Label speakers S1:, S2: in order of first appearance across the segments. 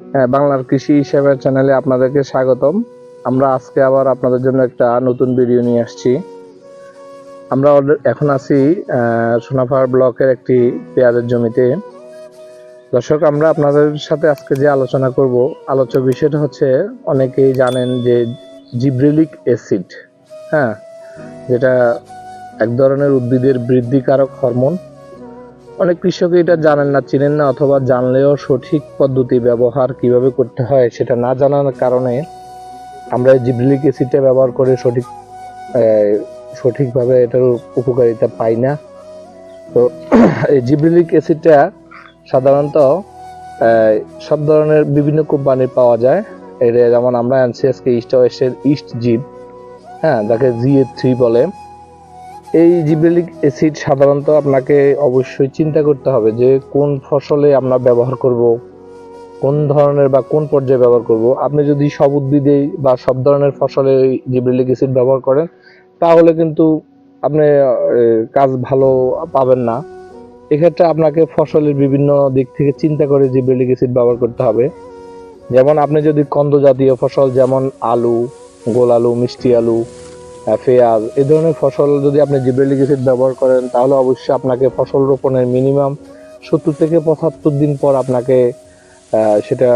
S1: হ্যাঁ বাংলার কৃষি হিসেবে চ্যানেলে আপনাদেরকে স্বাগতম। আমরা আজকে আবার আপনাদের জন্য একটা নতুন ভিডিও নিয়ে আসছি। আমরা এখন আছি সোনাফার ব্লকের একটি পেঁয়াজের জমিতে। দর্শক, আমরা আপনাদের সাথে আজকে যে আলোচনা করব, আলোচ্য বিষয়টা হচ্ছে, অনেকেই জানেন যে জিব্রেলিক অ্যাসিড হ্যাঁ যেটা এক ধরনের উদ্ভিদের বৃদ্ধিকারক হরমোন। অনেক কৃষক এটা জানেন না, চিনেন না অথবা জানলেও সঠিক পদ্ধতি ব্যবহার কীভাবে করতে হয় সেটা না জানার কারণে আমরা এই জিব্রিলিক অ্যাসিডটা ব্যবহার করে সঠিক সঠিকভাবে এটার উপকারিতা পাই না। তো এই জিব্রিলিক অ্যাসিডটা সাধারণত সব ধরনের বিভিন্ন কোম্পানির পাওয়া যায়। এটা যেমন আমরা আজকে ইস্ট ওয়েস্টের ইস্ট জিপ হ্যাঁ যাকে জিএ থ্রি বলে। এই জিব্রেলিক অ্যাসিড সাধারণত আপনাকে অবশ্যই চিন্তা করতে হবে যে কোন ফসলে আমরা ব্যবহার করব, কোন ধরনের বা কোন পর্যায়ে ব্যবহার করব। আপনি যদি সব উদ্ভিদে বা সব ধরনের ফসলে জিব্রেলিক অ্যাসিড ব্যবহার করেন, তাহলে কিন্তু আপনি কাজ ভালো পাবেন না। এক্ষেত্রে আপনাকে ফসলের বিভিন্ন দিক থেকে চিন্তা করে জিব্রেলিক অ্যাসিড ব্যবহার করতে হবে। যেমন আপনি যদি কন্দ জাতীয় ফসল, যেমন আলু, গোল আলু, মিষ্টি আলু পেঁয়াজ, এই ধরনের ফসল যদি আপনি জিব্রেলিক অ্যাসিড ব্যবহার করেন, তাহলে অবশ্যই আপনাকে ফসল রোপণের মিনিমাম সত্তর থেকে পঁচাত্তর দিন পর আপনাকে সেটা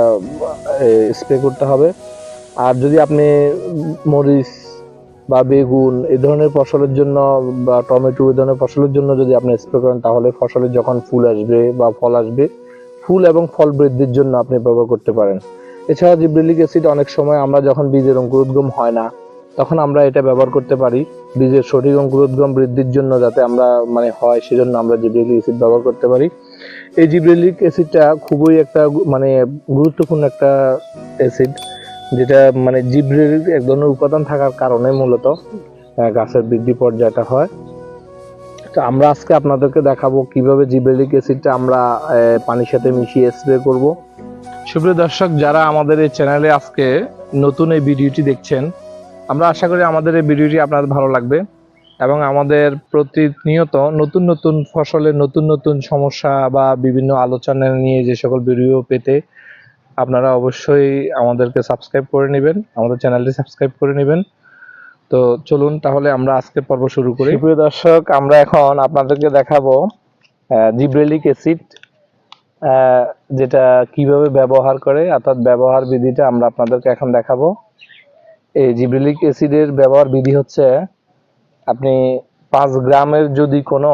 S1: স্প্রে করতে হবে। আর যদি আপনি মরিচ বা বেগুন এই ধরনের ফসলের জন্য বা টমেটো এই ধরনের ফসলের জন্য যদি আপনি স্প্রে করেন, তাহলে ফসলের যখন ফুল আসবে বা ফল আসবে, ফুল এবং ফল বৃদ্ধির জন্য আপনি ব্যবহার করতে পারেন। এছাড়া জিব্রেলিক অ্যাসিড অনেক সময় আমরা যখন বীজের অঙ্কুরোদ্গম হয় না তখন আমরা এটা ব্যবহার করতে পারি। বীজের সঠিক অঙ্কুরোদ্গম বৃদ্ধির জন্য যাতে আমরা মানে হয় সেজন্য আমরা জিব্রেলিক অ্যাসিড ব্যবহার করতে পারি। এই জিব্রেলিক অ্যাসিডটা খুবই একটা মানে গুরুত্বপূর্ণ একটা অ্যাসিড, যেটা মানে জিব্রেলিক এক ধরনের উপাদান থাকার কারণে মূলত গাছের বৃদ্ধি পর্যায়টা হয়। তো আমরা আজকে আপনাদেরকে দেখাবো কীভাবে জিব্রেলিক অ্যাসিডটা আমরা পানির সাথে মিশিয়ে স্প্রে করব। সুপ্রিয় দর্শক, যারা আমাদের এই চ্যানেলে আজকে নতুন এই ভিডিওটি দেখছেন আমরা আশা করি আমাদের এই ভিডিওটি আপনাদের ভালো লাগবে এবং আমাদের প্রতিনিয়ত নতুন নতুন ফসলের নতুন নতুন সমস্যা বা বিভিন্ন আলোচনা নিয়ে যে সকল ভিডিও পেতে আপনারা অবশ্যই আমাদেরকে সাবস্ক্রাইব করে নেবেন, আমাদের চ্যানেলটি সাবস্ক্রাইব করে নেবেন। তো চলুন তাহলে আমরা আজকে পর্ব শুরু করি। প্রিয় দর্শক, আমরা এখন আপনাদেরকে দেখাবো জিব্রেলিক অ্যাসিড যেটা কীভাবে ব্যবহার করে, অর্থাৎ ব্যবহার বিধিটা আমরা আপনাদেরকে এখন দেখাবো। এই জিব্রেলিক অ্যাসিডের ব্যবহার বিধি হচ্ছে, আপনি পাঁচ গ্রামের যদি কোনো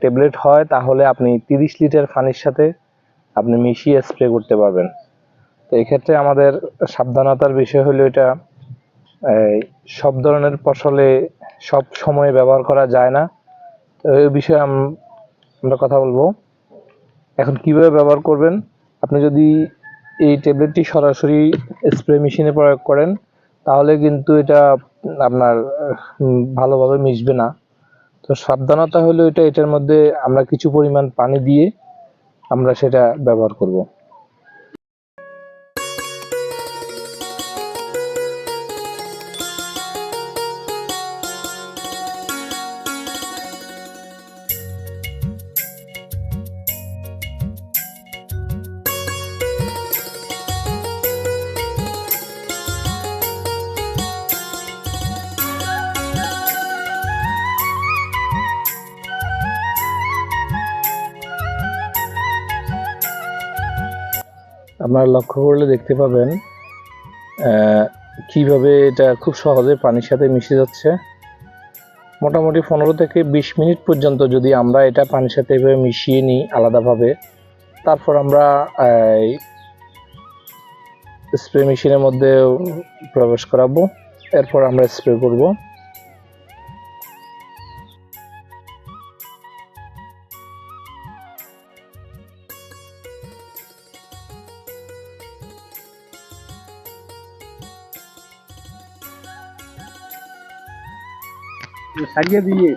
S1: ট্যাবলেট হয়, তাহলে আপনি তিরিশ লিটার পানির সাথে আপনি মিশিয়ে স্প্রে করতে পারবেন। তো এক্ষেত্রে আমাদের সাবধানতার বিষয় হলো এটা সব ধরনের ফসলে সব সময় ব্যবহার করা যায় না। তো এই বিষয়ে আমরা কথা বলব। এখন কীভাবে ব্যবহার করবেন? আপনি যদি এই ট্যাবলেটটি সরাসরি স্প্রে মেশিনে প্রয়োগ করেন তাহলে কিন্তু এটা আপনার ভালোভাবে মিশবে না। তো সাবধানতা হলো এটা, এটার মধ্যে আমরা কিছু পরিমাণ পানি দিয়ে আমরা সেটা ব্যবহার করব। আপনারা লক্ষ্য করলে দেখতে পাবেন কীভাবে এটা খুব সহজে পানির সাথে মিশে যাচ্ছে। মোটামুটি পনেরো থেকে বিশ মিনিট পর্যন্ত যদি আমরা এটা পানির সাথে এভাবে মিশিয়ে নিই আলাদাভাবে, তারপর আমরা স্প্রে মেশিনের মধ্যে প্রবেশ করাবো, এরপর আমরা স্প্রে করব।
S2: সারিয়ে দিয়ে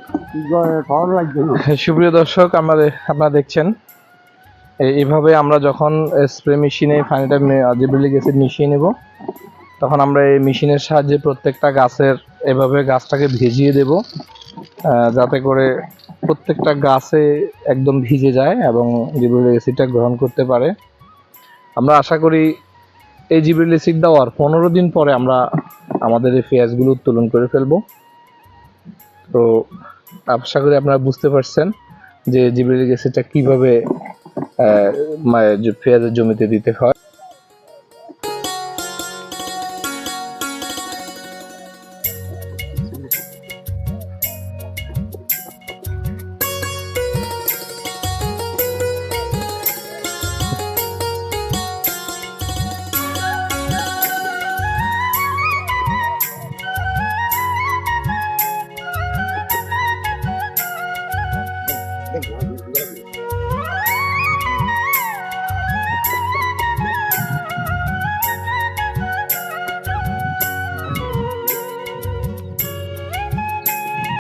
S2: সরল লাগছে না।
S1: সুপ্রিয় দর্শক, আমাদের আপনারা দেখছেন এইভাবে আমরা যখন স্প্রে মেশিনে পানিটা জিব্রিলিক অ্যাসিড মিশিয়ে নেব, তখন আমরা এই মেশিনের সাহায্যে প্রত্যেকটা গাছের, এভাবে গাছটাকে ভিজিয়ে দেব যাতে করে প্রত্যেকটা গাছে একদম ভিজে যায় এবং জিব্রিলিক অ্যাসিডটা গ্রহণ করতে পারে। আমরা আশা করি এই জিবিএল এসিড দেওয়ার পনেরো দিন পরে আমরা আমাদের এই পেঁয়াজগুলো উত্তোলন করে ফেলব। তো আশা করি আপনারা বুঝতে পারছেন যে জিবিএল এসিডটা কীভাবে পেঁয়াজের জমিতে দিতে হয়।